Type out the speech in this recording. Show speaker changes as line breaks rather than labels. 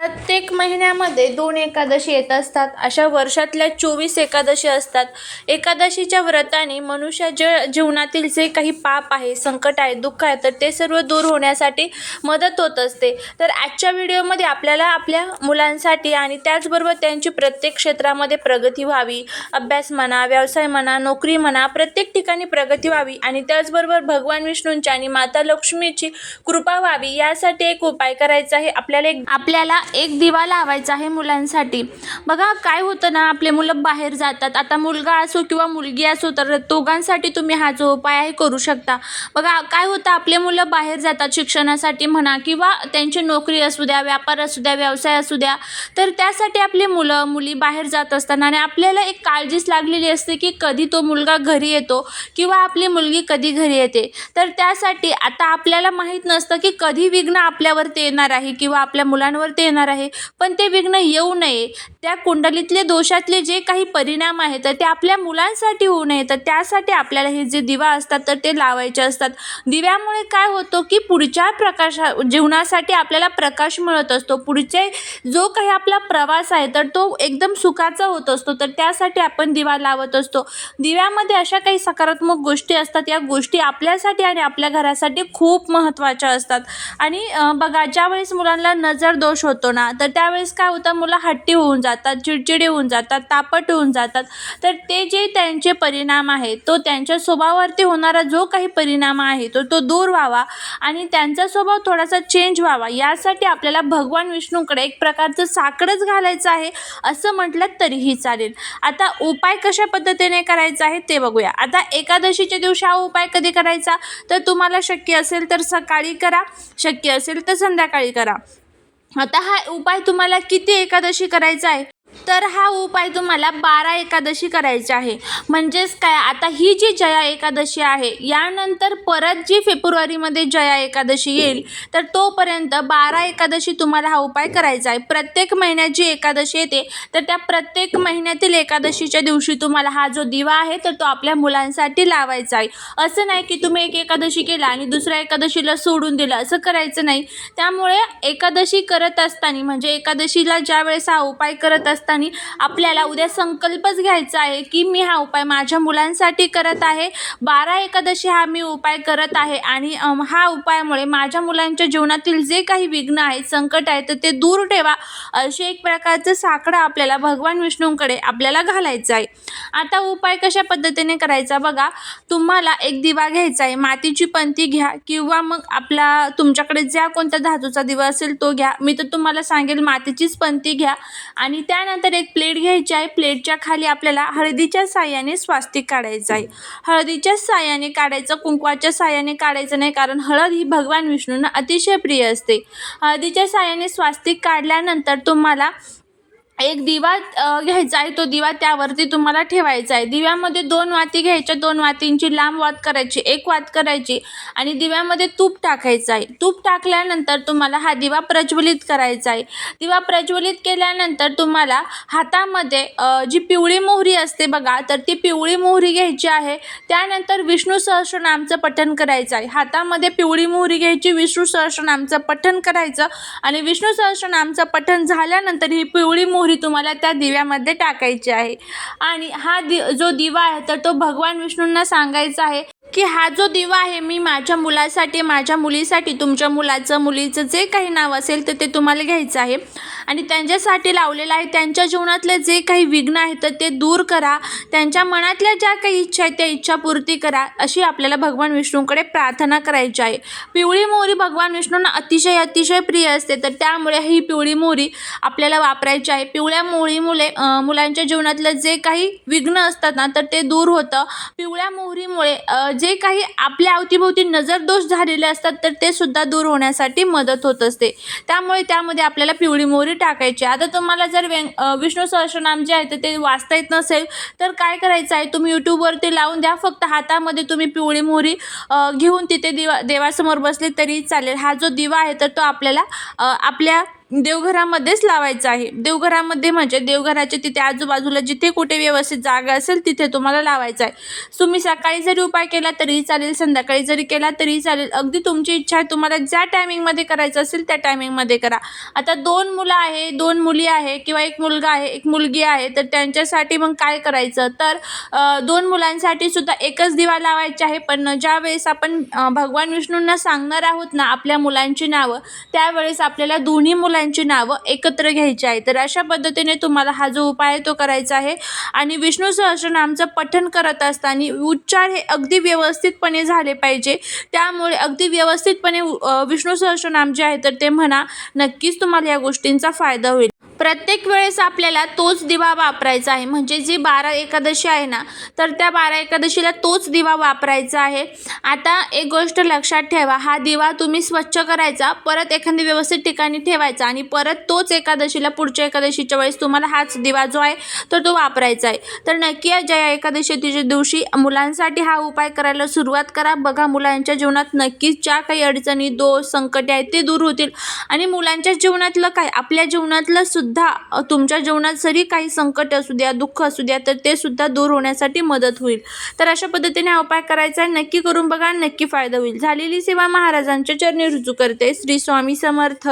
प्रत्येक महिन्यामध्ये दोन एकादशी येत असतात. अशा वर्षातल्या चोवीस एकादशी असतात. एकादशीच्या व्रताने मनुष्या ज जीवनातील जे काही पाप आहे संकट आहे दुःख आहे तर ते सर्व दूर होण्यासाठी मदत होत असते. तर आजच्या व्हिडिओमध्ये आपल्याला आपल्या मुलांसाठी आणि त्याचबरोबर त्यांची प्रत्येक क्षेत्रामध्ये प्रगती व्हावी अभ्यास म्हणा व्यवसाय म्हणा नोकरी म्हणा प्रत्येक ठिकाणी प्रगती व्हावी आणि त्याचबरोबर भगवान विष्णूंची आणि माता लक्ष्मीची कृपा व्हावी यासाठी एक उपाय करायचा आहे. आपल्याला एक आपल्याला एक दिवा लावायचा आहे मुलांसाठी. बघा काय होतं ना आपले मुलं बाहेर जातात. आता मुलगा असो किंवा मुलगी असो तर दोघांसाठी तुम्ही हा जो उपाय आहे करू शकता. बघा काय होतं आपले मुलं बाहेर जातात शिक्षणासाठी म्हणा किंवा त्यांची नोकरी असू द्या व्यापार असू द्या व्यवसाय असू द्या तर त्यासाठी आपली मुलं मुली बाहेर जात असताना आणि आपल्याला एक काळजीच लागलेली असते की कधी तो मुलगा घरी येतो किंवा आपली मुलगी कधी घरी येते. तर त्यासाठी आता आपल्याला माहीत नसतं की कधी विघ्न आपल्यावरती येणार आहे किंवा आपल्या मुलांवरती येणार आहे. पण ते विघ्न येऊ नये. त्या कुंडलीतले दोषातले जे काही परिणाम आहेत तर ते आपल्या मुलांसाठी होऊ नये. तर त्यासाठी आपल्याला हे जे दिवा असतात तर ते लावायचे असतात. दिव्यामुळे काय होतं की पुढच्या प्रकाशा जीवनासाठी आपल्याला प्रकाश मिळत असतो. पुढचे जो काही आपला प्रवास आहे तर तो एकदम सुखाचा होत असतो. तर त्यासाठी आपण दिवा लावत असतो. दिव्यामध्ये अशा काही सकारात्मक गोष्टी असतात. या गोष्टी आपल्यासाठी आणि आपल्या घरासाठी खूप महत्त्वाच्या असतात. आणि बघा ज्यावेळेस मुलांना नजर दोष होतो ना तर त्यावेळेस काय होतं मुलं हट्टी होऊन जातात चिडचिडी होऊन जातात तापट होऊन जातात. तर ते जे त्यांचे परिणाम आहेत तो त्यांच्या स्वभावावरती होणारा जो काही परिणाम आहे तो तो दूर व्हावा आणि त्यांचा स्वभाव थोडासा चेंज व्हावा. यासाठी आपल्याला भगवान विष्णूकडे एक प्रकारचं साकडंच घालायचं आहे असं म्हटलं तरीही चालेल. आता उपाय कशा पद्धतीने करायचा आहे ते बघूया. आता एकादशीच्या दिवशी हा उपाय कधी करायचा? तर तुम्हाला शक्य असेल तर सकाळी करा शक्य असेल तर संध्याकाळी करा. आता हा उपाय तुम्हाला किती एकादशी करायचा आहे? तर हा उपाय तुम्हाला बारा एकादशी करायचा आहे. म्हणजेच काय? आता ही जी जया एकादशी आहे यानंतर परत जी फेब्रुवारीमध्ये जया एकादशी येईल तर तोपर्यंत बारा एकादशी तुम्हाला हा उपाय करायचा आहे. प्रत्येक महिन्यात जी एकादशी येते तर त्या प्रत्येक महिन्यातील एकादशीच्या दिवशी तुम्हाला हा जो दिवा आहे तर तो आपल्या मुलांसाठी लावायचा आहे. असं नाही की तुम्ही एक एकादशी केला आणि दुसऱ्या एकादशीला सोडून दिलं असं करायचं नाही. त्यामुळे एकादशी करत असताना म्हणजे एकादशीला ज्या वेळेस हा उपाय करत असताना आपल्याला उद्या संकल्पच घ्यायचा आहे की मी हा उपाय माझ्या मुलांसाठी करत आहे. बारा एकादशी हा मी उपाय करत आहे आणि हा उपायामुळे माझ्या मुलांच्या जीवनातील जे काही विघ्न आहेत संकट आहेत तर ते दूर ठेवा असे एक प्रकारचं साकडं आपल्याला भगवान विष्णूंकडे आपल्याला घालायचं आहे. आता उपाय कशा पद्धतीने करायचा बघा तुम्हाला एक दिवा घ्यायचा आहे मातीची पंती घ्या किंवा मग आपला तुमच्याकडे ज्या कोणत्या धातूचा दिवा असेल तो घ्या. मी तर तुम्हाला सांगेल मातीचीच पंती घ्या आणि त्यानंतर एक प्लेट घ्यायची आहे. प्लेटच्या खाली आपल्याला हळदीच्या साह्याने स्वास्तिक काढायचं आहे. हळदीच्या साह्याने काढायचं कुंकवाच्या साह्याने काढायचं नाही कारण हळद ही भगवान विष्णूंना अतिशय प्रिय असते. हळदीच्या साह्याने स्वास्तिक काढल्यानंतर तुम्हाला एक दिवा घ्यायचा आहे तो दिवा त्यावरती तुम्हाला ठेवायचा आहे. दिव्यामध्ये दोन वाती घ्यायच्या दोन वातींची लांब वात करायची एक वात करायची आणि दिव्यामध्ये तूप टाकायचं आहे. तूप टाकल्यानंतर तुम्हाला हा दिवा प्रज्वलित करायचा आहे. दिवा प्रज्वलित केल्यानंतर तुम्हाला हातामध्ये जी पिवळी मोहरी असते बघा तर ती पिवळी मोहरी घ्यायची आहे. त्यानंतर विष्णू सहस्रनामचं पठण करायचं आहे. हातामध्ये पिवळी मोहरी घ्यायची विष्णू सहस्रनामचं पठण करायचं आणि विष्णू सहस्रनामचं पठण झाल्यानंतर ही पिवळी मोहरी तुम्हाला त्या दिव्यामध्ये टाकायची आहे. आणि हा दि जो दिवा आहे तर तो भगवान विष्णूंना सांगायचा आहे. की हा जो दिवा आहे मी माझ्या मुलासाठी माझ्या मुलीसाठी तुमच्या मुलाचं मुलीचं जे काही नाव असेल तर ते तुम्हाला घ्यायचं आहे. आणि त्यांच्यासाठी लावलेलं आहे. त्यांच्या जीवनातले जे काही विघ्न आहेत तर ते दूर करा. त्यांच्या मनातल्या ज्या काही इच्छा आहेत त्या इच्छापूर्ती करा अशी आपल्याला भगवान विष्णूंकडे प्रार्थना करायची आहे. पिवळी मोहरी भगवान विष्णूंना अतिशय अतिशय प्रिय असते. तर त्यामुळे ही पिवळी मोहरी आपल्याला वापरायची आहे. पिवळ्या मोहरीमुळे मुलांच्या जीवनातलं जे काही विघ्न असतात ना तर ते दूर होतं. पिवळ्या मोहरीमुळे जे काही आपल्या अवतीभोवती नजर दोष झालेले असतात तर ते सुद्धा दूर होण्यासाठी मदत होत असते. त्यामुळे त्यामध्ये आपल्याला पिवळी मोहरी टाकायची आता तुम्हाला जर व्यंग विष्णू सहस्रनाम जे आहे तर ते वाचता येत नसेल तर काय करायचं आहे? तुम्ही यूट्यूबवरती लावून द्या. फक्त हातामध्ये तुम्ही पिवळी मोहरी घेऊन तिथे दिवा देवासमोर बसले तरी चालेल. हा जो दिवा आहे तर तो आपल्याला आपल्या देवघरामध्येच लावायचं आहे. देवघरामध्ये म्हणजे देवघराच्या तिथे आजूबाजूला जिथे कुठे व्यवस्थित जागा असेल तिथे तुम्हाला लावायचं आहे. तुम्ही सकाळी जरी उपाय केला तरीही चालेल संध्याकाळी जरी केला तरीही चालेल. अगदी तुमची इच्छा आहे तुम्हाला ज्या टायमिंगमध्ये करायचं असेल त्या टायमिंगमध्ये करा. आता दोन मुलं आहे दोन मुली आहे किंवा एक मुलगा आहे एक मुलगी आहे तर त्यांच्यासाठी मग काय करायचं? तर दोन मुलांसाठी सुद्धा एकच दिवा लावायचा आहे. पण ज्या वेळेस आपण भगवान विष्णूंना सांगणार आहोत ना आपल्या मुलांची नावं त्यावेळेस आपल्याला दोन्ही मुलांची नावं एकत्र घ्यायची आहे. तर अशा पद्धतीने तुम्हाला हा जो उपाय आहे तो करायचा आहे. आणि विष्णू सहस्रनामचं पठण करत असताना उच्चार हे अगदी व्यवस्थितपणे झाले पाहिजे. त्यामुळे अगदी व्यवस्थितपणे विष्णू सहस्रनाम जे आहे तर ते म्हणा नक्कीच तुम्हाला या गोष्टींचा फायदा होईल. प्रत्येक वेळेस आपल्याला तोच दिवा वापरायचा आहे. म्हणजे जी बारा एकादशी आहे ना तर त्या बारा एकादशीला तोच दिवा वापरायचा आहे. आता एक गोष्ट लक्षात ठेवा हा दिवा तुम्ही स्वच्छ करायचा परत एखादी व्यवस्थित ठिकाणी ठेवायचा आणि परत तोच एकादशीला पुढच्या एकादशीच्या वेळेस तुम्हाला हाच दिवा जो आहे तर तो वापरायचा आहे. तर नक्की या जया एकादशीच्या दिवशी मुलांसाठी हा उपाय करायला सुरुवात करा. बघा मुलांच्या जीवनात नक्कीच ज्या काही अडचणी दोष संकटे आहेत ते दूर होतील. आणि मुलांच्या जीवनातलं काय? आपल्या जीवनातलं सुद्धा सुद्धा तुमच्या जीवनात जरी काही संकट असू द्या दुःख असू द्या तर ते सुद्धा दूर होण्यासाठी मदत होईल. तर अशा पद्धतीने हा उपाय करायचा आहे. नक्की करून बघा नक्की फायदा होईल. झालेली सेवा महाराजांच्या चरणी रुजू करते. श्री स्वामी समर्थ.